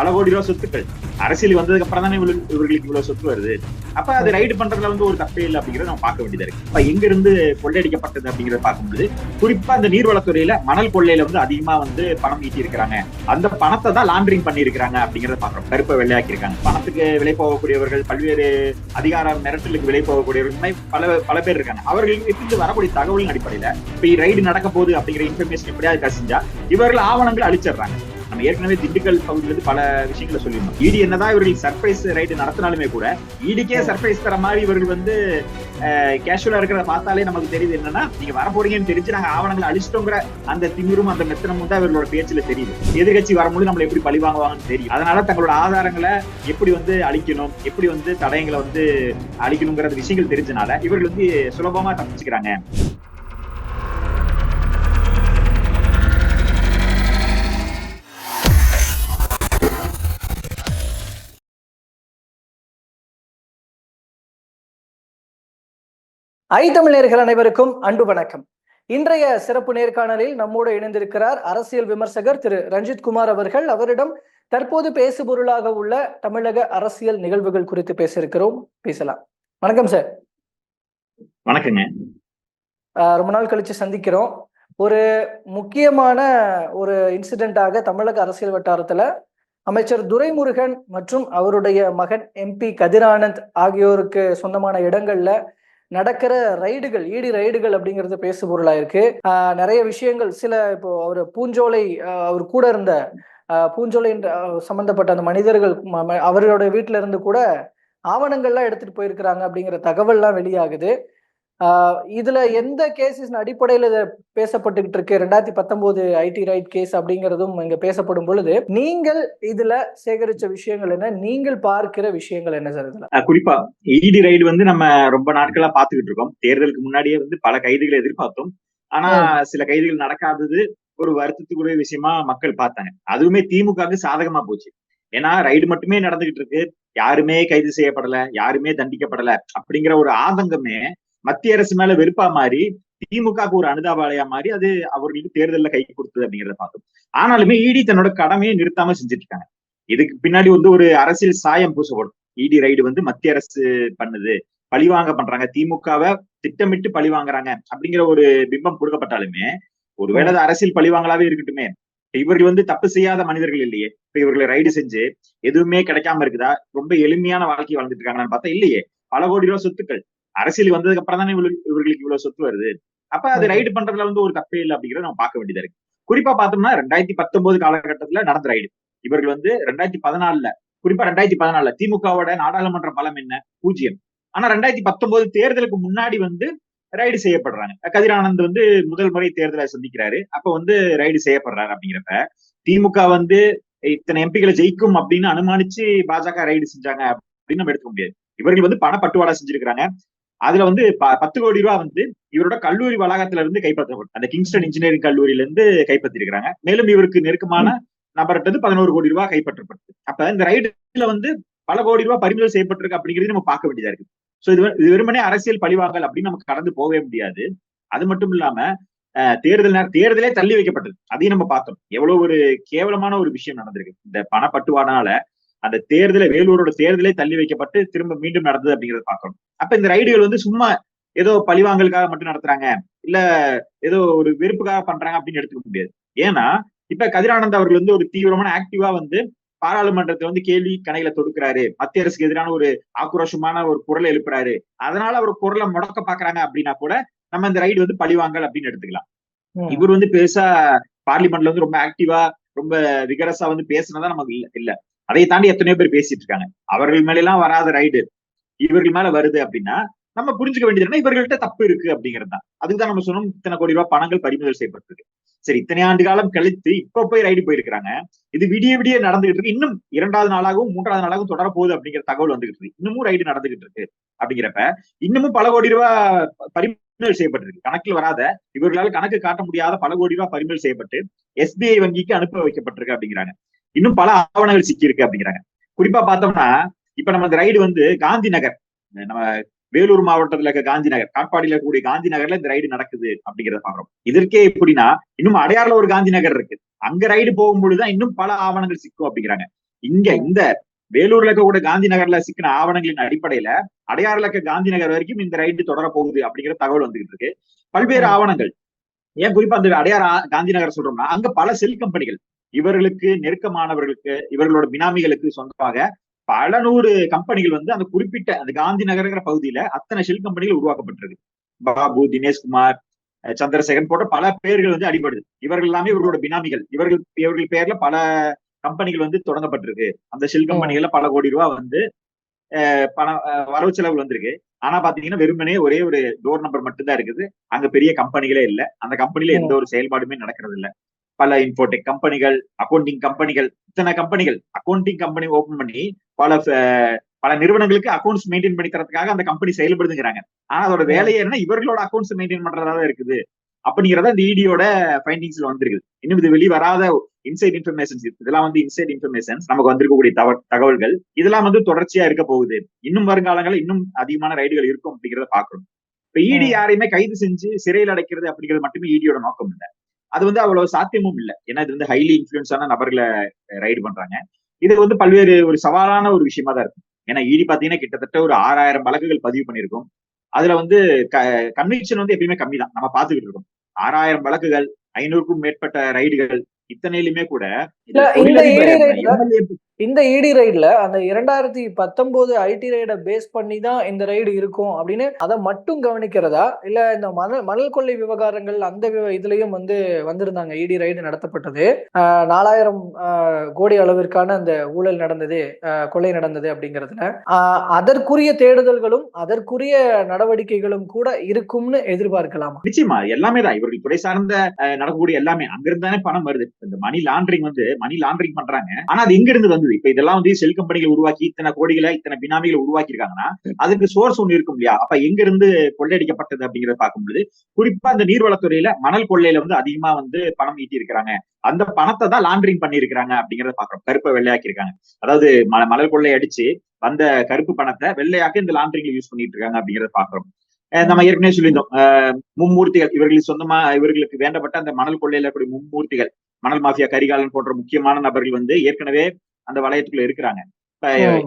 பல கோடி ரூபாய் சொத்துக்கள். அரசியல் வந்ததுக்கு அப்புறம் தானே இவர்களுக்கு இவ்வளவு சொத்து வருது. அப்ப அது ரைடு பண்றதுல வந்து ஒரு தப்பே இல்லை அப்படிங்கறத நம்ம பார்க்க வேண்டியதா இருக்கு. இப்ப எங்க இருந்து கொள்ளையடிக்கப்பட்டது அப்படிங்கறத பார்க்கும்போது குறிப்பா இந்த நீர்வளத்துறையில மணல் கொள்ளையில வந்து அதிகமா வந்து பணம் ஈட்டி இருக்கிறாங்க. அந்த பணத்தை தான் லாண்டரிங் பண்ணி இருக்கிறாங்க அப்படிங்கறத பாக்குறோம் கருப்பை வெள்ளையாக்கி இருக்காங்க பணத்துக்கு விலை போகக்கூடியவர்கள் பல்வேறு அதிகார மிரட்டலுக்கு விலை போகக்கூடியவர்கள் பல பல பேர் இருக்காங்க. அவர்களுக்கு இருந்து வரக்கூடிய தகவலின் அடிப்படையில இப்ப ரைடு நடக்க போகுது அப்படிங்கிற இன்ஃபர்மேஷன் எப்படியாவது கசிஞ்சா இவர்கள் ஆவணங்கள் அழிச்சிடுறாங்க. நம்ம ஏற்கனவே திண்டுக்கல் பகுதியில இருந்து பல விஷயங்களை சொல்லியிருந்தோம். இடி என்னதான் இவர்கள் சர்ப்ரைஸ் ரைடு நடத்தினாலுமே கூட இடிக்கே சர்ப்ரைஸ் தர மாதிரி இவர்கள் வந்து கேஷுவலா இருக்கிறத பார்த்தாலே நமக்கு தெரியுது என்னன்னா நீங்க வரப்போறீங்கன்னு தெரிஞ்சு நாங்க ஆவணங்களை அழிச்சிட்டோங்கிற அந்த திமிரும் அந்த மெத்தனமும் தான் இவர்களோட பேச்சுல தெரியுது. எதிர்கட்சி வரும்போது நம்ம எப்படி பழி வாங்குவாங்கன்னு தெரியும். அதனால தங்களோட ஆதாரங்களை எப்படி வந்து அழிக்கணும் எப்படி வந்து தடயங்களை வந்து அழிக்கணுங்கிற விஷயங்கள் தெரிஞ்சனால இவர்கள் வந்து சுலபமா தப்பிச்சுக்கிறாங்க. ஐ தமிழர்கள் அனைவருக்கும் அன்பு வணக்கம். இன்றைய சிறப்பு நேர்காணலில் நம்மோடு இணைந்திருக்கிறார் அரசியல் விமர்சகர் திரு ரஞ்சித் குமார் அவர்கள். அவரிடம் தற்போது பேசுபொருளாக உள்ள தமிழக அரசியல் நிகழ்வுகள் குறித்து பேச இருக்கிறோம் பேசலாம். வணக்கம் சார். வணக்கங்க. ஆஹ் ரொம்ப நாள் கழிச்சு சந்திக்கிறோம். ஒரு முக்கியமான ஒரு இன்சிடென்ட்டாக தமிழக அரசியல் வட்டாரத்துல அமைச்சர் துரைமுருகன் மற்றும் அவருடைய மகன் எம்பி கதிரானந்த் ஆகியோருக்கு சொந்தமான இடங்கள்ல நடக்கிற ரைடுகள் ஈடி ரைடுகள் அப்படிங்கிறது பேசு பொருளா இருக்கு நிறைய விஷயங்கள் சில இப்போ அவர் பூஞ்சோலை அவர் கூட இருந்த ஆஹ் பூஞ்சோலை சம்பந்தப்பட்ட அந்த மனிதர்கள் அவரோட வீட்டுல இருந்து கூட ஆவணங்கள்லாம் எடுத்துட்டு போயிருக்கிறாங்க அப்படிங்கிற தகவல்லாம் வெளியாகுது. இதுல எந்த கேசஸ் அடிப்படையில பேசப்பட்டுக்கிட்டு இருக்கு? ரெண்டாயிரத்தி பத்தொன்பது ஐடி ரைட் கேஸ் அப்படிங்கிறதும் இங்க பேசப்படும் பொழுது நீங்கள் இதுல சேகரிச்ச விஷயங்கள் என்ன? நீங்கள் பார்க்கிற விஷயங்கள் என்ன சார் இதுல? குறிப்பா இடி ரைடு வந்து நம்ம ரொம்ப நாட்களா பாத்துக்கிட்டு இருக்கோம். தேர்தலுக்கு முன்னாடியே வந்து பல கைதுகளை எதிர்பார்த்தோம். ஆனா சில கைதுகள் நடக்காதது ஒரு வருத்தத்துக்குரிய விஷயமா மக்கள் பார்த்தாங்க. அதுவுமே திமுகவுக்கு சாதகமா போச்சு. ஏன்னா ரைடு மட்டுமே நடந்துகிட்டு இருக்கு. யாருமே கைது செய்யப்படல யாருமே தண்டிக்கப்படல அப்படிங்கிற ஒரு ஆதங்கமே மத்திய அரசு மேல வெறுப்பா மாறி திமுகவுக்கு ஒரு அனுதாபாலையா மாறி அது அவர்களுக்கு தேர்தலில் கை கொடுத்தது அப்படிங்கிறத பார்த்தோம். ஆனாலுமே இடி தன்னோட கடமையை நிறுத்தாம செஞ்சுட்டு இருக்காங்க இதுக்கு பின்னாடி வந்து ஒரு அரசியல் சாயம் பூசப்படும். இடி ரைடு வந்து மத்திய அரசு பண்ணுது. பழிவாங்க பண்றாங்க. திமுகவை திட்டமிட்டு பழி வாங்குறாங்க அப்படிங்கிற ஒரு பிம்பம் கொடுக்கப்பட்டாலுமே ஒருவேளை அது அரசியல் பழிவாங்களாவே இருக்கட்டுமே. இவர்கள் வந்து தப்பு செய்யாத மனிதர்கள் இல்லையே. இப்ப இவர்களை ரைடு செஞ்சு எதுவுமே கிடைக்காம இருக்குதா? ரொம்ப எளிமையான வாழ்க்கை வாழ்ந்துட்டு இருக்காங்கன்னு பார்த்தா இல்லையே. பல கோடி ரூபாய் சொத்துக்கள். அரசியல் வந்ததுக்கு அப்புறம் தானே இவங்களுக்கு இவர்களுக்கு இவ்வளவு சொத்து வருது? அப்ப அது. ரைடு பண்றதுல வந்து ஒரு தப்பே இல்லை அப்படிங்கறத நம்ம பார்க்க வேண்டியதா இருக்கு. குறிப்பா பார்த்தோம்னா ரெண்டாயிரத்தி பத்தொன்பது காலகட்டத்துல நடந்த ரைடு. இவர்கள் வந்து ரெண்டாயிரத்தி பதினாலுல குறிப்பா ரெண்டாயிரத்தி பதினாலுல திமுகவோட நாடாளுமன்ற பலம் என்ன? பூஜ்ஜியம். ஆனா ரெண்டாயிரத்தி பத்தொன்பது தேர்தலுக்கு முன்னாடி வந்து ரைடு செய்யப்படுறாங்க. கதிரானந்த் வந்து முதல் முறை தேர்தலை சந்திக்கிறாரு. அப்ப வந்து ரைடு செய்யப்படுறாரு அப்படிங்கிறப்ப திமுக வந்து இத்தனை எம்பிகளை ஜெயிக்கும் அப்படின்னு அனுமானிச்சு பாஜக ரைடு செஞ்சாங்க அப்படின்னு நம்ம எடுத்துக்க முடியாது. இவர்கள் வந்து பண பட்டுவாடா செஞ்சிருக்கிறாங்க. அதுல வந்து ப- பத்து கோடி ரூபாய் வந்து இவரோட கல்லூரி வளாகத்துல இருந்து கைப்பற்றப்படும் அந்த கிங்ஸ்டன் இன்ஜினியரிங் கல்லூரியில இருந்து கைப்பற்றிருக்கிறாங்க. மேலும் இவருக்கு நெருக்கமான நபர்கிட்ட பதினோரு கோடி ரூபாய் கைப்பற்றப்பட்டது அப்ப இந்த ரைடுல வந்து பல கோடி ரூபாய் பறிமுதல் செய்யப்பட்டிருக்கு அப்படிங்கிறது நம்ம பார்க்க வேண்டியதா இருக்கு. சோ இது இது வெறுமனே அரசியல் பழிவாங்கல் அப்படின்னு நமக்கு கடந்து போகவே முடியாது. அது மட்டும் இல்லாம தேர்தல் நேர தேர்தலே தள்ளி வைக்கப்பட்டது. அதையும் நம்ம பார்த்தோம். எவ்வளவு ஒரு கேவலமான ஒரு விஷயம் நடந்திருக்கு. இந்த பணப்பட்டுவாடனால அந்த தேர்தலை வேலூரோட தேர்தலே தள்ளி வைக்கப்பட்டு திரும்ப மீண்டும் நடந்தது அப்படிங்கறத பார்க்கணும். அப்ப இந்த ரைடுகள் வந்து சும்மா ஏதோ பழிவாங்கலுக்காக மட்டும் நடத்துறாங்க. இல்ல ஏதோ ஒரு வெறுப்புக்காக பண்றாங்க அப்படின்னு எடுத்துக்க முடியாது. ஏன்னா இப்ப கதிரானந்த் அவர்கள் வந்து ஒரு தீவிரமான ஆக்டிவா வந்து பாராளுமன்றத்தை வந்து கேள்வி கணையில தொடுக்கிறாரு. மத்திய அரசுக்கு எதிரான ஒரு ஆக்ரோஷமான ஒரு குரலை எழுப்புறாரு. அதனால அவர் குரலை முடக்க பாக்குறாங்க அப்படின்னா கூட நம்ம இந்த ரைடு வந்து பழிவாங்கல் அப்படின்னு எடுத்துக்கலாம். இவர் வந்து பெருசா பார்லிமெண்ட்ல வந்து ரொம்ப ஆக்டிவா ரொம்ப விகரசா வந்து பேசினதா நமக்கு இல்ல இல்ல. அதை தாண்டி எத்தனையோ பேர் பேசிட்டு இருக்காங்க. அவர்கள் மேல எல்லாம் வராத ரைடு இவர்கள் மேல வருது அப்படின்னா நம்ம புரிஞ்சுக்க வேண்டியதுன்னா இவர்கள்ட்ட தப்பு இருக்கு அப்படிங்கிறது தான். அதுக்குதான் நம்ம சொன்னோம் இத்தனை கோடி ரூபாய் பணங்கள் பறிமுதல் செய்யப்பட்டிருக்கு. சரி இத்தனை ஆண்டு காலம் கழித்து இப்ப போய் ரைடு போயிருக்கிறாங்க. இது விடிய விடிய நடந்துகிட்டு இருக்கு. இன்னும் இரண்டாவது நாளாகவும் மூன்றாவது நாளாகவும் தொடர போகுது அப்படிங்கிற தகவல் வந்துகிட்டு இருக்கு. இன்னமும் ரைடு நடந்துகிட்டு இருக்கு அப்படிங்கிறப்ப இன்னமும் பல கோடி ரூபாய் பறிமுதல் செய்யப்பட்டிருக்கு. கணக்கில் வராத இவர்களால் கணக்கு காட்ட முடியாத பல கோடி ரூபாய் பறிமுதல் செய்யப்பட்டு எஸ்பிஐ வங்கிக்கு அனுப்ப வைக்கப்பட்டிருக்கு அப்படிங்கிறாங்க. இன்னும் பல ஆவணங்கள் சிக்கி இருக்கு அப்படிங்கிறாங்க. குறிப்பா பார்த்தோம்னா இப்ப நம்ம இந்த ரைடு வந்து காந்தி நகர் நம்ம வேலூர் மாவட்டத்துல இருக்க காந்தி நகர் காட்பாடியில இருக்கக்கூடிய காந்தி நகர்ல இந்த ரைடு நடக்குது அப்படிங்கறத பாக்குறோம் இதற்கே எப்படின்னா இன்னும் அடையாறுல ஒரு காந்தி நகர் இருக்கு. அங்க ரைடு போகும்பொழுதுதான் இன்னும் பல ஆவணங்கள் சிக்கும் அப்படிங்கிறாங்க. இங்க இந்த வேலூர்ல இருக்கக்கூடிய காந்தி நகர்ல சிக்கின ஆவணங்களின் அடிப்படையில அடையாறுல இருக்க காந்தி நகர் வரைக்கும் இந்த ரைடு தொடர போகுது அப்படிங்கிற தகவல் வந்துகிட்டு இருக்கு. பல்வேறு. ஆவணங்கள். ஏன் குறிப்பா அந்த அடையார் ஆ- காந்தி நகர் சொல்றோம்னா அங்க பல செல் கம்பெனிகள் இவர்களுக்கு நெருக்கமானவர்களுக்கு இவர்களோட பினாமிகளுக்கு சொந்தமாக பல நூறு கம்பெனிகள் வந்து அந்த குறிப்பிட்ட அந்த காந்தி நகர்ங்கிற பகுதியில அத்தனை ஷெல் கம்பெனிகள் உருவாக்கப்பட்டிருக்கு. பாபு தினேஷ்குமார் அஹ் சந்திரசேகரன் போன்ற பல பேர்கள் வந்து அடிபடுது. இவர்கள் எல்லாமே இவர்களோட பினாமிகள். இவர்கள் இவர்கள் பேர்ல பல கம்பெனிகள் வந்து தொடங்கப்பட்டிருக்கு. அந்த ஷெல் கம்பெனிகள்ல பல கோடி ரூபாய் வந்து பணம் வரவு செலவு வந்திருக்கு. ஆனா பாத்தீங்கன்னா வெறுமனே ஒரே ஒரு டோர் நம்பர் மட்டும்தான் இருக்குது. அங்க பெரிய கம்பெனிகளே இல்ல. அந்த கம்பெனில எந்த ஒரு செயல்பாடுமே நடக்கிறது இல்ல பல இன்ஃபோடெக் கம்பெனிகள் அக்கௌண்டிங் கம்பெனிகள் இத்தனை கம்பெனிகள் அக்கௌண்டிங் கம்பெனி ஓபன் பண்ணி பல பல நிறுவனங்களுக்கு அக்கௌண்ட்ஸ் மெயின்டைன் பண்ணி தரதுக்காக அந்த கம்பெனி செயல்படுதுங்கிறாங்க. ஆனா அதோட வேலையே என்ன இவர்களோட அக்கௌண்ட்ஸ் மெயின்டைன் பண்றதா தான் இருக்குது. அப்படிங்கறத இந்த இடியோட ஃபைண்டிங்ஸ்ல வந்திருக்கு இன்னும் இது வெளி வராத இன்சைட் இன்ஃபர்மேஷன்ஸ் இதெல்லாம் வந்து இன்சைட் இன்ஃபர்மேஷன்ஸ் நமக்கு வந்திருக்கக்கூடிய தவ- தகவல்கள் இதெல்லாம் வந்து தொடர்ச்சியா இருக்க போகுது. இன்னும் வருங்காலங்களில் இன்னும் அதிகமான ரைடுகள் இருக்கும் அப்படிங்கறத பாக்குறோம் இப்ப இடி ம். யாரையுமே கைது செஞ்சு சிறையில் அடைக்கிறது அப்படிங்கிறது மட்டுமே இடியோட நோக்கம் இல்ல. அது வந்து அவ்வளவு சாத்தியமும் இல்ல. ஏன்னா இது வந்து ஹைலி இன்ஃபுளுன்ஸான நபர்களை ரைடு பண்றாங்க. இது வந்து பல்வேறு ஒரு சவாலான ஒரு விஷயமா தான் இருக்கும். ஏன்னா இடி பாத்தீங்கன்னா கிட்டத்தட்ட ஒரு ஆறாயிரம் வழக்குகள் பதிவு பண்ணியிருக்கோம். அதுல வந்து கன்விக்ஷன் வந்து எப்பயுமே கம்மி தான். நம்ம பாத்துக்கிட்டு இருக்கோம். ஆறாயிரம் வழக்குகள் ஐநூறுக்கும் மேற்பட்ட ரைடுகள் இத்தனையிலுமே கூட இந்த இடி ரைடில் அந்த இரண்டாயிரத்தி பத்தொன்பது ஐடி ரைட பேஸ் பண்ணி தான் இந்த ரைடு இருக்கும் அப்படின்னு அதை மட்டும் கவனிக்கிறதா? இல்ல இந்த மணல் மணல் கொள்ளை விவகாரங்கள் அந்த விவ- இதுலயும் வந்து வந்திருந்தாங்க இடி ரைடு நடத்தப்பட்டது. நாலாயிரம் ஆஹ் கோடி அளவிற்கான அந்த ஊழல் நடந்தது ஆஹ் கொள்ளை நடந்தது அப்படிங்கிறதுல. ஆஹ் அதற்குரிய தேடுதல்களும் அதற்குரிய நடவடிக்கைகளும் கூட இருக்கும்னு எதிர்பார்க்கலாம். நிச்சயமா எல்லாமே தான். இவர்கள் துறை சார்ந்த நடக்கக்கூடிய எல்லாமே. அங்கிருந்து தானே பணம் வருது. இந்த மணி லாண்டரிங் வந்து மணி லாண்டரிங் பண்றாங்க. ஆனா அது எங்க இருந்து வந்தது இப்ப இதெல்லாம் வந்து செல் கம்பெனிகள் உருவாக்கி இத்தனை கோடிகளை இத்தனை பினாமிகளை உருவாக்கி இருக்காங்கன்னா அதுக்கு சோர்ஸ் ஒண்ணு இருக்கும் இல்லையா? அப்ப எங்க இருந்து கொள்ளையடிக்கப்பட்டது அப்படிங்கறத பார்க்கும்போது குறிப்பா இந்த நீர்வளத்துறையில மணல் கொள்ளையில வந்து அதிகமா வந்து பணம் ஈட்டி இருக்கிறாங்க அந்த பணத்தை தான் லாண்டரிங் பண்ணிருக்கிறாங்க அப்படிங்கறத பாக்குறோம் கருப்பை வெள்ளையாக்கி இருக்காங்க அதாவது ம- மணல் கொள்ளை அடிச்சு வந்த கருப்பு பணத்தை வெள்ளையாக்க இந்த லாண்டரிங்ல யூஸ் பண்ணிட்டு இருக்காங்க அப்படிங்கறத பாக்குறோம் நம்ம ஏற்கனவே சொல்லியிருந்தோம். மும்மூர்த்திகள் இவர்களுக்கு சொந்தமா இவர்களுக்கு வேண்டப்பட்ட அந்த மணல் கொள்ளையில இருக்கக்கூடிய மும்மூர்த்திகள் மணல் மாஃபியா கரிகாலன் போன்ற முக்கியமான நபர்கள் வந்து ஏற்கனவே அந்த வளையத்துக்குள்ள இருக்கிறாங்க.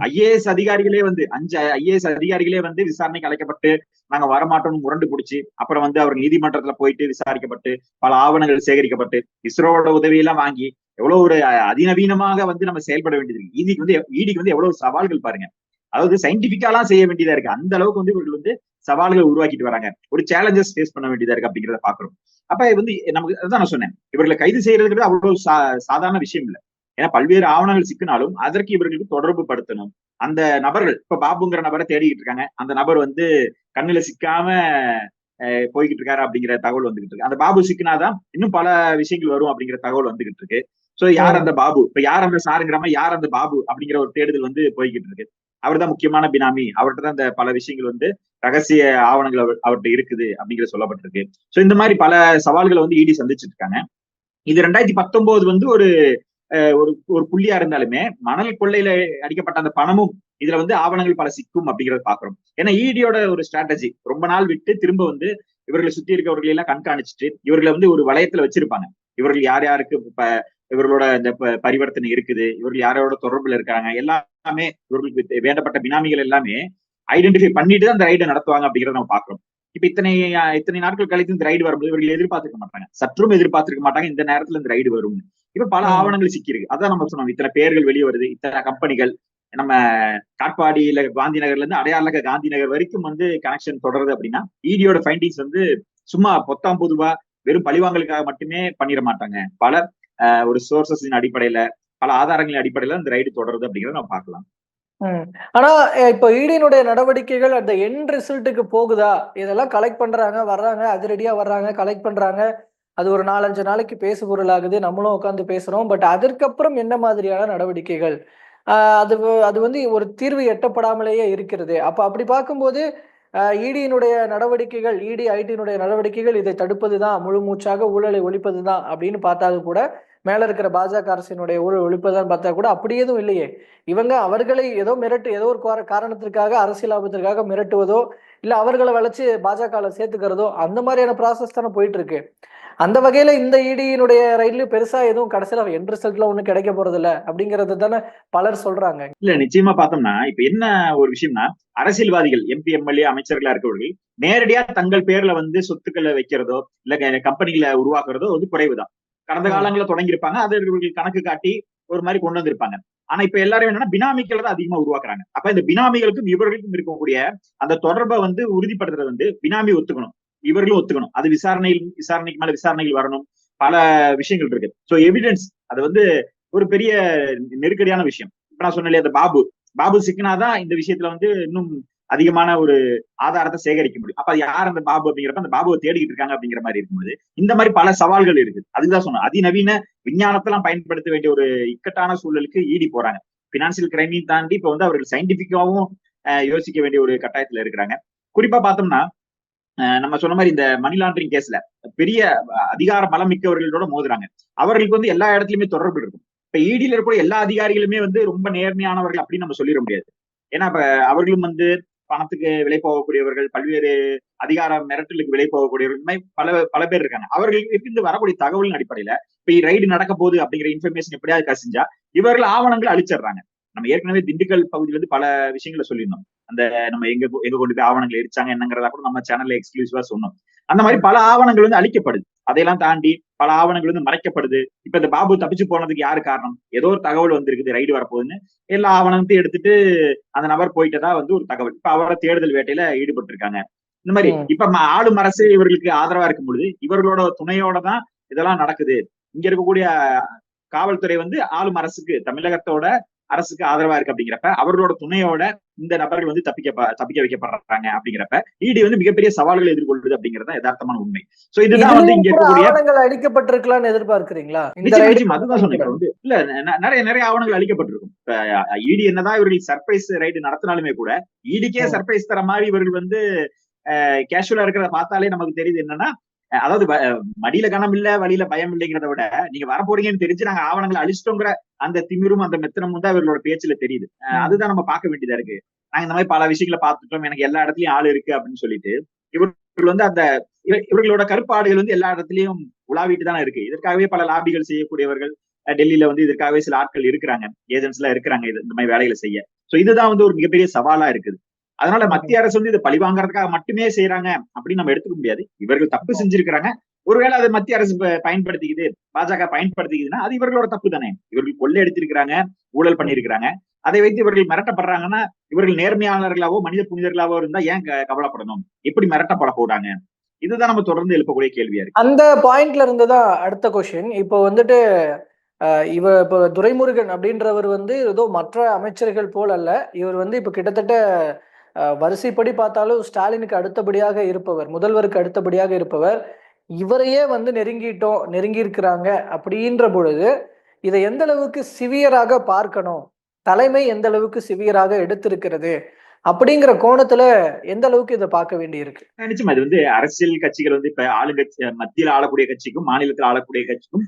ஐஏஎஸ் அதிகாரிகளே வந்து அஞ்சு ஐஏஎஸ் அதிகாரிகளே வந்து விசாரணைக்கு அழைக்கப்பட்டு நாங்க வரமாட்டோம்னு முரண்டு பிடிச்சி அப்புறம் வந்து அவர் நீதிமன்றத்துல போயிட்டு விசாரிக்கப்பட்டு பல ஆவணங்கள் சேகரிக்கப்பட்டு இஸ்ரோவோட உதவியெல்லாம் வாங்கி எவ்வளவு ஒரு அதிநவீனமாக வந்து நம்ம செயல்பட வேண்டியது ஈடிக்கு வந்து ஈடிக்கு வந்து எவ்வளவு சவால்கள் பாருங்க. அதாவது சயின்டிபிக்காலாம் செய்ய வேண்டியதா இருக்கு. அந்த அளவுக்கு வந்து இவர்கள் வந்து சவால்களை உருவாக்கிட்டு வராங்க. ஒரு சேலஞ்சஸ் ஃபேஸ் பண்ண வேண்டியதா இருக்கு அப்படிங்கறத பாக்குறோம். அப்ப வந்து நமக்கு அதான் நான் சொன்னேன். இவர்களை கைது செய்யறதுக்கு அவ்வளவு சாதாரண விஷயம் இல்ல. ஏன்னா பல்வேறு ஆவணங்கள் சிக்கினாலும் அதற்கு இவர்களுக்கு தொடர்பு படுத்தணும். அந்த நபர்கள் இப்ப பாபுங்கிற நபரை தேடிக்கிட்டு இருக்காங்க. அந்த நபர் வந்து கண்ணுல சிக்காம போய்கிட்டு இருக்காரு அப்படிங்கிற தகவல் வந்துகிட்டு இருக்கு. அந்த பாபு சிக்கினாதான் இன்னும் பல விஷயங்கள் வரும் அப்படிங்கிற தகவல் வந்துகிட்டு இருக்கு. சோ யார் அந்த பாபு? இப்ப யார் அந்த சாருங்கிறாம யார் அந்த பாபு அப்படிங்கிற ஒரு தேடுதல் வந்து போய்கிட்டு இருக்கு. அவர்தான் முக்கியமான பினாமி. அவர்கிட்ட தான் இந்த பல விஷயங்கள் வந்து ரகசிய ஆவணங்கள் அவர்கிட்ட இருக்குது அப்படிங்கிற சொல்லப்பட்டிருக்கு. சோ இந்த மாதிரி பல சவால்களை வந்து இடி சந்திச்சிட்டு இருக்காங்க. இது ரெண்டாயிரத்தி பத்தொன்பது வந்து ஒரு ஒரு ஒரு புள்ளியா இருந்தாலுமே மணல் கொள்ளையில அடிக்கப்பட்ட அந்த பணமும் இதுல வந்து ஆவணங்கள் பல சிக்கும் அப்படிங்கறத பாக்குறோம் ஏன்னா ஈடியோட ஒரு ஸ்ட்ராட்டஜி ரொம்ப நாள் விட்டு திரும்ப வந்து இவர்களை சுத்தி இருக்கவர்களை எல்லாம் கண்காணிச்சுட்டு இவர்களை வந்து ஒரு வளையத்துல வச்சிருப்பாங்க. இவர்கள் யார் யாருக்கு இப்ப இவர்களோட இந்த ப- பரிவர்த்தனை இருக்குது இவர்கள் யாரோட தொடர்புல இருக்காங்க எல்லாமே இவர்களுக்கு வேண்டப்பட்ட பினாமிகள் எல்லாமே ஐடென்டிஃபை பண்ணிட்டு தான் அந்த ரைடை நடத்துவாங்க அப்படிங்கறத நம்ம பாக்குறோம் இப்ப இத்தனை இத்தனை நாட்கள் கழித்து இந்த ரைடு வரும்போது இவர்கள் எதிர்பார்த்திருக்க மாட்டாங்க. சற்றும் எதிர்பார்த்திருக்க மாட்டாங்க. இந்த நேரத்துல இந்த ரைடு வரும் இப்ப பல. ஆவணங்கள் சிக்கிருக்கு அதான் நம்ம சொன்னோம். இத்தனை பேர்கள் வெளியே வருது. இத்தனை கம்பெனிகள். நம்ம காட்பாடியில காந்தி நகர்ல இருந்து அடையாளக காந்தி நகர் வரைக்கும் வந்து கனெக்ஷன் தொடருது அப்படின்னா இடியோட ஃபைண்டிங்ஸ் வந்து சும்மா பொத்தாம் பொதுவா வெறும் பழிவாங்கலுக்காக மட்டுமே பண்ணிட மாட்டாங்க. பல ஒரு சோர்சஸின் அடிப்படையில பல ஆதாரங்களின் அடிப்படையில இந்த ரைடு தொடருது அப்படிங்கறத நம்ம பார்க்கலாம். ஆனா இப்போ ஈடியினுடைய நடவடிக்கைகள் அந்த எண்ட் ரிசல்ட்டுக்கு போகுதா? இதெல்லாம் கலெக்ட் பண்றாங்க வர்றாங்க அதிரடியா வர்றாங்க கலெக்ட் பண்றாங்க. அது ஒரு நாலஞ்சு நாளைக்கு பேசு பொருளாகுது நம்மளும் உட்காந்து பேசுறோம். பட் அதற்கப்புறம் என்ன மாதிரியான நடவடிக்கைகள்? அது அது வந்து ஒரு தீர்வு எட்டப்படாமலேயே இருக்கிறது. அப்ப அப்படி பார்க்கும்போது இடியினுடைய நடவடிக்கைகள் இடி ஐடியினுடைய நடவடிக்கைகள் இதை தடுப்பது தான் முழு மூச்சாக ஊழலை ஒழிப்பது தான் அப்படின்னு பார்த்தாலும் கூட மேல இருக்கிற பாஜக அரசினுடைய ஊழல் ஒழிப்பதான் பார்த்தா கூட அப்படி எதுவும் இல்லையே. இவங்க அவர்களை ஏதோ மிரட்டு ஏதோ ஒரு கார- காரணத்திற்காக அரசியல் லாபத்திற்காக மிரட்டுவதோ இல்ல அவர்களை வளைச்சு பாஜகவில் சேர்த்துக்கிறதோ அந்த மாதிரியான ப்ராசஸ் தானே போயிட்டு இருக்கு. அந்த வகையில இந்த இடியினுடைய ரயில்ல பெருசா எதுவும் கடைசியில எண்ட் ரிசல்ட்ல ஒண்ணும் கிடைக்க போறது இல்ல அப்படிங்கறது தானே பலர் சொல்றாங்க. இல்ல நிச்சயமா பார்த்தோம்னா இப்ப என்ன ஒரு விஷயம்னா அரசியல்வாதிகள் எம்பி எம்எல்ஏ அமைச்சர்களா இருக்கவர்கள் நேரடியா தங்கள் பேர்ல வந்து சொத்துக்களை வைக்கிறதோ இல்ல கம்பெனிகளை உருவாக்குறதோ வந்து குறைவுதான். கடந்த. காலங்களில் தொடங்கியிருப்பாங்க அதை இவர்கள் கணக்கு காட்டி ஒரு மாதிரி கொண்டு வந்திருப்பாங்க. ஆனா இப்ப எல்லாரும் என்னன்னா பினாமிக்களை தான் அதிகமா உருவாக்குறாங்க. அப்ப இந்த பினாமிகளுக்கும் இவர்களுக்கும் இருக்கக்கூடிய அந்த தொடர்பை வந்து உறுதிப்படுத்துறது வந்து பினாமி ஒத்துக்கணும். இவர்களும் ஒத்துக்கணும். அது விசாரணையில் விசாரணைக்கு மேல விசாரணைகள் வரணும். பல விஷயங்கள் இருக்கு. சோ எவிடன்ஸ் அது வந்து ஒரு பெரிய நெருக்கடியான விஷயம். இப்ப நான் சொன்னேன் அந்த பாபு. பாபு சிக்னாதான் இந்த விஷயத்துல வந்து இன்னும் அதிகமான ஒரு ஆதாரத்தை சேகரிக்க முடியும். அப்ப யார் அந்த பாபு அப்படிங்கிறப்ப அந்த பாபுவை தேடிக்கிட்டு இருக்காங்க அப்படிங்கிற மாதிரி இருக்கும்போது இந்த மாதிரி பல சவால்கள் இருக்குது அதுதான் சொன்னேன். அதிநவீன விஞ்ஞானத்தெல்லாம் பயன்படுத்த வேண்டிய ஒரு இக்கட்டான சூழலுக்கு ஈடி போறாங்க. பினான்சியல் கிரைமையும் தாண்டி இப்ப வந்து அவர்கள் சயின்டிபிக்காவும் யோசிக்க வேண்டிய ஒரு கட்டாயத்துல இருக்கிறாங்க. குறிப்பா பார்த்தோம்னா நம்ம சொன்ன மாதிரி இந்த மணி லாண்டரிங் கேஸ்ல பெரிய அதிகார பலம் மிக்கவர்களோட மோதுறாங்க. அவர்களுக்கு வந்து எல்லா இடத்துலயுமே தொடர்பு இருக்கும். இப்ப ஈடியில் இருக்கிற எல்லா அதிகாரிகளுமே வந்து ரொம்ப நேர்மையானவர்கள் அப்படின்னு நம்ம சொல்லிட முடியாது. ஏன்னா இப்ப அவர்களும் வந்து பணத்துக்கு விலை போகக்கூடியவர்கள் பல்வேறு அதிகார மிரட்டலுக்கு விலை போகக்கூடியவர்கள் மாதிரி பல பல பேர் இருக்காங்க. அவர்களுக்கு இருந்து வரக்கூடிய தகவலின் அடிப்படையில இப்ப ரைடு நடக்க போகுது அப்படிங்கிற இன்ஃபர்மேஷன் எப்படியாவது கசிஞ்சா இவர்கள் ஆவணங்களை அழிச்சிடுறாங்க. நம்ம ஏற்கனவே திண்டுக்கல் பகுதியில இருந்து பல விஷயங்களை சொல்லியிருந்தோம். அந்த நம்ம எங்க எங்க கொண்டு போய் ஆவணங்களை எரிச்சாங்க என்னங்கிறதா கூட நம்ம சேனல்ல எக்ஸ்க்ளூசிவா சொன்னோம். அந்த மாதிரி பல ஆவணங்கள் வந்து அழிக்கப்படுது. அதையெல்லாம் தாண்டி பல ஆவணங்கள் வந்து மறைக்கப்படுது. இப்ப இந்த பாபு தப்பிச்சு போனதுக்கு யாரு காரணம்? ஏதோ ஒரு தகவல் வந்திருக்குது ரைடு வரப்போகுதுன்னு. எல்லா ஆவணத்தையும் எடுத்துட்டு அந்த நபர் போயிட்டதா வந்து ஒரு தகவல். இப்ப அவரை தேடுதல் வேட்டையில ஈடுபட்டு இருக்காங்க இந்த மாதிரி இப்ப ஆளும் அரசு இவர்களுக்கு ஆதரவா இருக்கும் பொழுது இவர்களோட துணையோட தான் இதெல்லாம் நடக்குது. இங்க இருக்கக்கூடிய காவல்துறை வந்து ஆளும் அரசுக்கு தமிழகத்தோட அரசுக்கு ஆதரவா இருக்கு அப்படிங்கிறப்ப அவர்களோட துணையோட இந்த நபர்கள் வந்து தப்பிக்க தப்பிக்க வைக்கப்படுறாங்க அப்படிங்கிறப்ப இடி வந்து மிகப்பெரிய சவால்களை எதிர்கொள்வது அப்படிங்கறத யதார்த்தமான உண்மை. சோ இதுதான் வந்து இங்க இருக்கக்கூடிய அழிக்கப்பட்டிருக்கலாம்னு எதிர்பார்க்கிறீங்களா? அதுதான் சொன்னேன் வந்து இல்ல நிறைய நிறைய ஆவணங்கள் அழிக்கப்பட்டிருக்கும் இப்ப இடி என்னதான் இவர்கள் சர்ப்ரைஸ் ரைடு நடத்தினாலுமே கூட இடிக்கே சர்ப்ரைஸ் தர மாதிரி இவர்கள் வந்து கேஷுவலா இருக்கிறத பார்த்தாலே நமக்கு தெரியுது என்னன்னா அதாவது மடியில கணம் இல்ல வழியில பயம் இல்லைங்கிறத விட நீங்க வர போறீங்கன்னு தெரிஞ்சு நாங்க ஆவணங்களை அழிச்சிட்டோங்கிற அந்த திமிரும் அந்த மெத்தனமும் தான் இவர்களோட பேச்சுல தெரியுது. அதுதான் நம்ம பார்க்க வேண்டியதா இருக்கு. நாங்க இந்த மாதிரி பல விஷயங்களை பார்த்துட்டோம். எனக்கு எல்லா இடத்துலயும் ஆள் இருக்கு அப்படின்னு சொல்லிட்டு இவர்கள் வந்து அந்த இவர்களோட கருப்பாடுகள் வந்து எல்லா இடத்துலயும் உலாவிட்டு தானே இருக்கு. இதற்காகவே பல லாபிகள் செய்யக்கூடியவர்கள் டெல்லியில வந்து இதற்காகவே சில ஆட்கள் இருக்கிறாங்க. ஏஜென்ட்ஸ் எல்லாம் இருக்கிறாங்க இந்த மாதிரி வேலைகளை செய்ய. சோ இதுதான் வந்து ஒரு மிகப்பெரிய சவாலா இருக்குது. அதனால மத்திய அரசு வந்து இதை பழி வாங்குறதுக்காக மட்டுமே செய்யறாங்க அப்படின்னு நம்ம எடுத்துக்க முடியாது. இவர்கள் தப்பு செஞ்சிருக்கிறாங்க. ஒருவேளை அதை மத்திய அரசு பயன்படுத்திக்குது பாஜக பயன்படுத்திக்குதுன்னா அது இவர்களோட தப்பு தானே. இவர்கள் கொள்ளை எடுத்திருக்கிறாங்க ஊழல் பண்ணிருக்கிறாங்க அதை வைத்து இவர்கள் மிரட்டப்படுறாங்கன்னா இவர்கள் நேர்மையாளர்களாவோ மனித புனிதர்களாவோ இருந்தா ஏன் கவலைப்படணும்? எப்படி மிரட்டப்பட போறாங்க? இதுதான் நம்ம தொடர்ந்து எழுப்பக்கூடிய கேள்வியா இருக்கு. அந்த பாயிண்ட்ல இருந்துதான் அடுத்த கொஸ்டின் இப்போ வந்துட்டு இவ இப்போ துரைமுருகன் அப்படின்றவர் வந்து ஏதோ மற்ற அமைச்சர்கள் போல் அல்ல. இவர் வந்து இப்போ கிட்டத்தட்ட வரிசைப்படி பார்த்தாலும் ஸ்டாலினுக்கு அடுத்தபடியாக இருப்பவர் முதல்வருக்கு அடுத்தபடியாக இருப்பவர் இவரையே வந்து நெருங்கிட்டோம் நெருங்கி இருக்கிறாங்க அப்படின்ற பொழுது இதை எந்த அளவுக்கு சிவியராக பார்க்கணும்? தலைமை எந்த அளவுக்கு சிவியராக எடுத்திருக்கிறது? அப்படிங்கிற கோணத்துல எந்த அளவுக்கு இதை பார்க்க வேண்டி இருக்கு நிச்சயமா. இது வந்து அரசியல் கட்சிகள் வந்து இப்ப ஆளுங்கட்சி மத்தியில் ஆளக்கூடிய கட்சிக்கும் மாநிலத்தில் ஆளக்கூடிய கட்சிக்கும்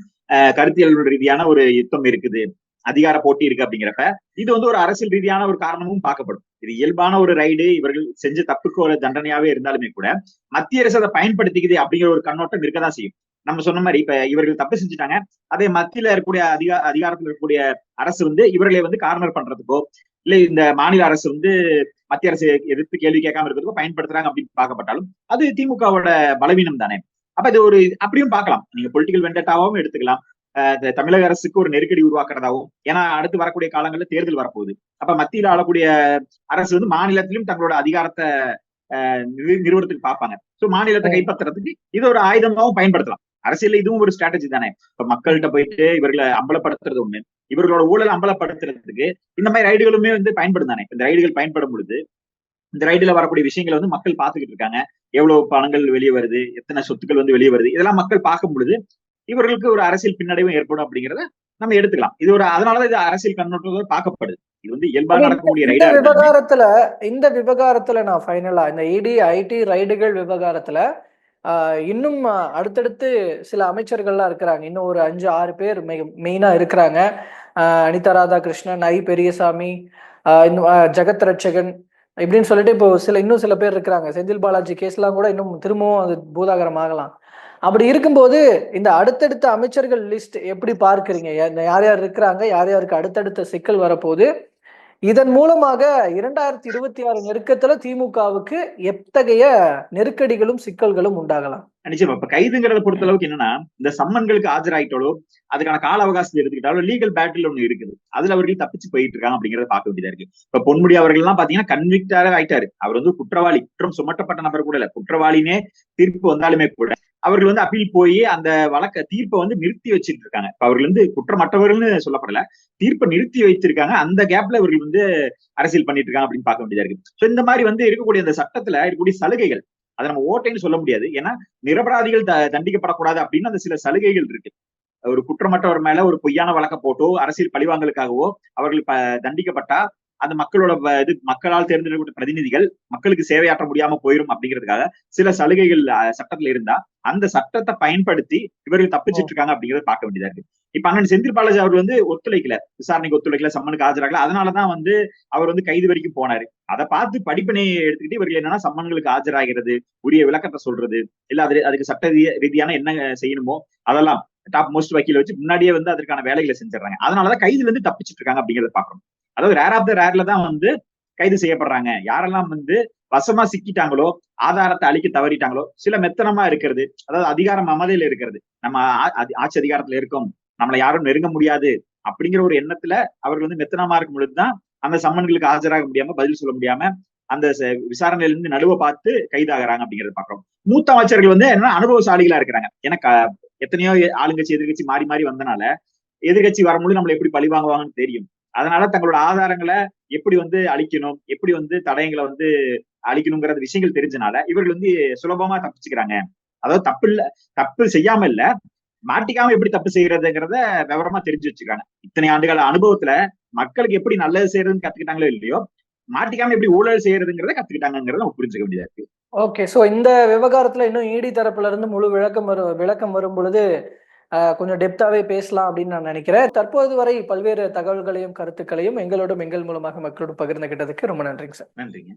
கருத்தியல் ரீதியான ஒரு யுத்தம் இருக்குது. அதிகார போட்டி இருக்கு அப்படிங்கிறப்ப இது வந்து ஒரு அரசியல் ரீதியான ஒரு காரணமும் பார்க்கப்படும். இது இயல்பான ஒரு ரைடு இவர்கள் செஞ்ச தப்புக்கு ஒரு தண்டனையாவே இருந்தாலுமே கூட மத்திய அரசு அதை பயன்படுத்திக்குது அப்படிங்கிற ஒரு கண்ணோட்டம் இருக்கதான் செய்யும். நம்ம சொன்ன மாதிரி இப்ப இவர்கள் தப்பு செஞ்சுட்டாங்க. அதே மத்தியில இருக்கக்கூடிய அதிகா அதிகாரத்தில் இருக்கக்கூடிய அரசு வந்து இவர்களை வந்து கார்னர் பண்றதுக்கோ இல்ல இந்த மாநில அரசு வந்து மத்திய அரசு எதிர்த்து கேள்வி கேட்காம இருக்கிறதுக்கோ பயன்படுத்துறாங்க அப்படின்னு பார்க்கப்பட்டாலும் அது திமுகவோட பலவீனம் தானே அப்ப இது ஒரு அப்படியும் பார்க்கலாம். நீங்க பொலிட்டிக்கல் வெண்டட்டாவும் எடுத்துக்கலாம். தமிழக அரசுக்கு ஒரு நெருக்கடி உருவாக்குறதாவும் ஏன்னா அடுத்து வரக்கூடிய காலங்களில் தேர்தல் வரப்போகுது. அப்ப மத்தியில் ஆளக்கூடிய அரசு வந்து மாநிலத்திலும் தங்களோட அதிகாரத்தை நிறுவனத்துக்கு பார்ப்பாங்க. சோ மாநிலத்தை கைப்பற்றுறதுக்கு இது ஒரு ஆயுதமாவும் பயன்படுத்தலாம். அரசியல் இதுவும் ஒரு ஸ்ட்ராட்டஜி தானே. இப்ப மக்கள்கிட்ட போயிட்டு இவர்களை அம்பலப்படுத்துறது ஒண்ணு இவர்களோட ஊழல் அம்பலப்படுத்துறதுக்கு இந்த மாதிரி ரைடுகளுமே வந்து பயன்படும் தானே. இந்த ரைடுகள் பயன்படும் பொழுது இந்த ரைடுல வரக்கூடிய விஷயங்களை வந்து மக்கள் பார்த்துக்கிட்டு இருக்காங்க. எவ்வளவு பணங்கள் வெளியே வருது எத்தனை சொத்துக்கள் வந்து வெளியே வருது இதெல்லாம் மக்கள் பார்க்கும் பொழுது இவர்களுக்கு ஒரு அரசியல் பின்னடைவும் ஏற்படும் அப்படிங்கறத நம்ம எடுத்துக்கலாம். இது ஒரு அதனாலதான் இது அரசியல் கண்ணோட்டத்தோட பார்க்கப்படுது. இது வந்து இயல்பா நடக்கக்கூடிய இந்த விவகாரத்துல இந்த விவகாரத்துல நான் ஃபைனலா இந்த இடி ஐடி ரைடுகள் விவகாரத்துல இன்னும் அடுத்தடுத்து சில அமைச்சர்கள்லாம் இருக்கிறாங்க. இன்னும் ஒரு அஞ்சு ஆறு பேர் மெயினா இருக்கிறாங்க. அனிதா ராதாகிருஷ்ணன் ஐ பெரியசாமி ஜெகத் ரட்சகன் இப்படின்னு சொல்லிட்டு இப்போ சில இன்னும் சில பேர் இருக்கிறாங்க. செந்தில் பாலாஜி கேஸ்லாம் கூட இன்னும் திரும்பவும் அது பூதாகரம் ஆகலாம் அப்படி இருக்கும்போது இந்த அடுத்தடுத்த அமைச்சர்கள் லிஸ்ட் எப்படி பார்க்கறீங்க? யார் யார் இருக்கிறாங்க? யார் யாருக்கு அடுத்தடுத்த சிக்கல் வரப்போகுது? இதன் மூலமாக இரண்டாயிரத்தி இருபத்தி ஆறு நெருக்கத்துல திமுகவுக்கு எத்தகைய நெருக்கடிகளும் சிக்கல்களும் உண்டாகலாம்? நிச்சயமா. இப்ப கைதுங்கிறத பொறுத்த அளவுக்கு என்னன்னா இந்த சம்மன்களுக்கு ஆஜராயிட்டாலோ அதுக்கான கால அவகாசம் எடுத்துக்கிட்டாலோ லீகல் பேட்டில் ஒண்ணு இருக்குது. அதுல அவர்கள் தப்பிச்சு போயிட்டு இருக்காங்க அப்படிங்கறத பார்க்க வேண்டியதா இருக்கு. இப்ப பொன்முடி அவர்கள் எல்லாம் பாத்தீங்கன்னா கன்விக்டாக ஆயிட்டாரு. அவர் வந்து குற்றவாளி குற்றம் சுமட்டப்பட்ட நபர் கூட இல்ல. குற்றவாளினே தீர்ப்பு வந்தாலுமே கூட அவர்கள் வந்து அப்பீல் போய் அந்த வழக்க தீர்ப்பை வந்து நிறுத்தி வச்சிட்டு இருக்காங்க இப்ப அவர்கள் வந்து குற்றமற்றவர்கள்னு சொல்லப்படல. தீர்ப்பை நிறுத்தி வைத்திருக்காங்க. அந்த கேப்ல இவர்கள் வந்து அரசியல் பண்ணிட்டு இருக்காங்க அப்படின்னு பார்க்க வேண்டியதா இருக்கு. சோ இந்த மாதிரி வந்து இருக்கக்கூடிய அந்த சட்டத்துல இருக்கக்கூடிய சலுகைகள் அதை நம்ம ஓட்டைன்னு சொல்ல முடியாது. ஏன்னா நிரபராதிகள் த- தண்டிக்கப்படக்கூடாது அப்படின்னு அந்த சில சலுகைகள் இருக்கு. ஒரு குற்றமற்றவர் மேல ஒரு பொய்யான வழக்க போட்டோ அரசியல் பழிவாங்கலுக்காகவோ அவர்கள் தண்டிக்கப்பட்டா அந்த மக்களோட இது மக்களால் தேர்ந்தெடுக்கப்பட்ட பிரதிநிதிகள் மக்களுக்கு சேவையாற்ற முடியாம போயிரும் அப்படிங்கிறதுக்காக சில சலுகைகள் சட்டத்துல இருந்தா அந்த சட்டத்தை பயன்படுத்தி இவர்கள் தப்பிச்சிட்டு இருக்காங்க அப்படிங்கறத பார்க்க வேண்டியதா இருக்கு. இப்ப அண்ணன் செந்தில் பாலாஜி அவர் வந்து ஒத்துழைக்கல விசாரணைக்கு ஒத்துழைக்கல சம்மனுக்கு ஆஜராகல அதனாலதான் வந்து அவர் வந்து கைது வரைக்கும் போனாரு. அதை பார்த்து படிப்பினை எடுத்துக்கிட்டு இவர்கள் என்னன்னா சம்மன்களுக்கு ஆஜராகிறது உரிய விளக்கத்தை சொல்றது இல்ல அது அதுக்கு சட்ட ரீ- ரீதியான என்ன செய்யணுமோ அதெல்லாம் டாப் மோஸ்ட் வக்கீல வச்சு முன்னாடியே வந்து அதற்கான வேலைகளை செஞ்சிடறாங்க. அதனாலதான் கைதுல இருந்து தப்பிச்சிட்டு இருக்காங்க அப்படிங்கறத பாக்குறோம் அதாவது ரேர் ஆஃப் த ரேர்ல தான் வந்து கைது செய்யப்படுறாங்க. யாரெல்லாம் வந்து வசமா சிக்கிட்டாங்களோ ஆதாரத்தை அழிக்க தவறிட்டாங்களோ சில மெத்தனமா இருக்கிறது. அதாவது அதிகாரம் அமதையில இருக்கிறது. நம்ம ஆ- ஆட்சி அதிகாரத்துல இருக்கோம். நம்மளை யாரும் நெருங்க முடியாது அப்படிங்கிற ஒரு எண்ணத்துல அவர்கள் வந்து மெத்தனமா இருக்கும் பொழுதுதான் அந்த சம்மன்களுக்கு ஆஜராக முடியாம பதில் சொல்ல முடியாம அந்த விசாரணையிலிருந்து விசாரணையில இருந்து நடுவை பார்த்து கைதாகிறாங்க அப்படிங்கறத பாக்குறோம் மூத்த அமைச்சர்கள் வந்து என்னன்னா அனுபவசாலிகளா இருக்கிறாங்க. ஏன்னா எத்தனையோ ஆளுங்கட்சி எதிர்கட்சி மாறி மாறி வந்தனால எதிர்கட்சி வரும்போது நம்மளை எப்படி பழி வாங்குவாங்கன்னு தெரியும். அதனால தங்களோட ஆதாரங்களை எப்படி வந்து அழிக்கணும் எப்படி வந்து தடயங்களை வந்து அழிக்கணுங்கிற விஷயங்கள் தெரிஞ்சனால இவர்கள் வந்து சுலபமா தப்பிச்சுக்கிறாங்க. அதாவது தப்பு இல்ல தப்பு செய்யாம இல்ல மாட்டிக்காம எப்படி தப்பு செய்யறதுங்கிறத விவரமா தெரிஞ்சு வச்சுக்கிறாங்க. இத்தனை ஆண்டுகால அனுபவத்துல மக்களுக்கு எப்படி நல்லது செய்யறதுன்னு கத்துக்கிட்டாங்களோ இல்லையோ மாட்டிக்காம எப்படி ஊழல் செய்யறதுங்கிறத கத்துக்கிட்டாங்கிறத நம்ம புரிஞ்சுக்க வேண்டியதா இருக்கு. ஓகே ஸோ இந்த விவகாரத்துல இன்னும் இடி தரப்புல இருந்து முழு விளக்கம் வரும் விளக்கம் வரும் பொழுது கொஞ்சம் டெப்தாவே பேசலாம் அப்படின்னு நான் நினைக்கிறேன். தற்போது வரை பல்வேறு தகவல்களையும் கருத்துக்களையும் எங்களோடும் எங்கள் மூலமாக மக்களோடு பகிர்ந்துகிட்டதுக்கு ரொம்ப நன்றிங்க சார் நன்றிங்க.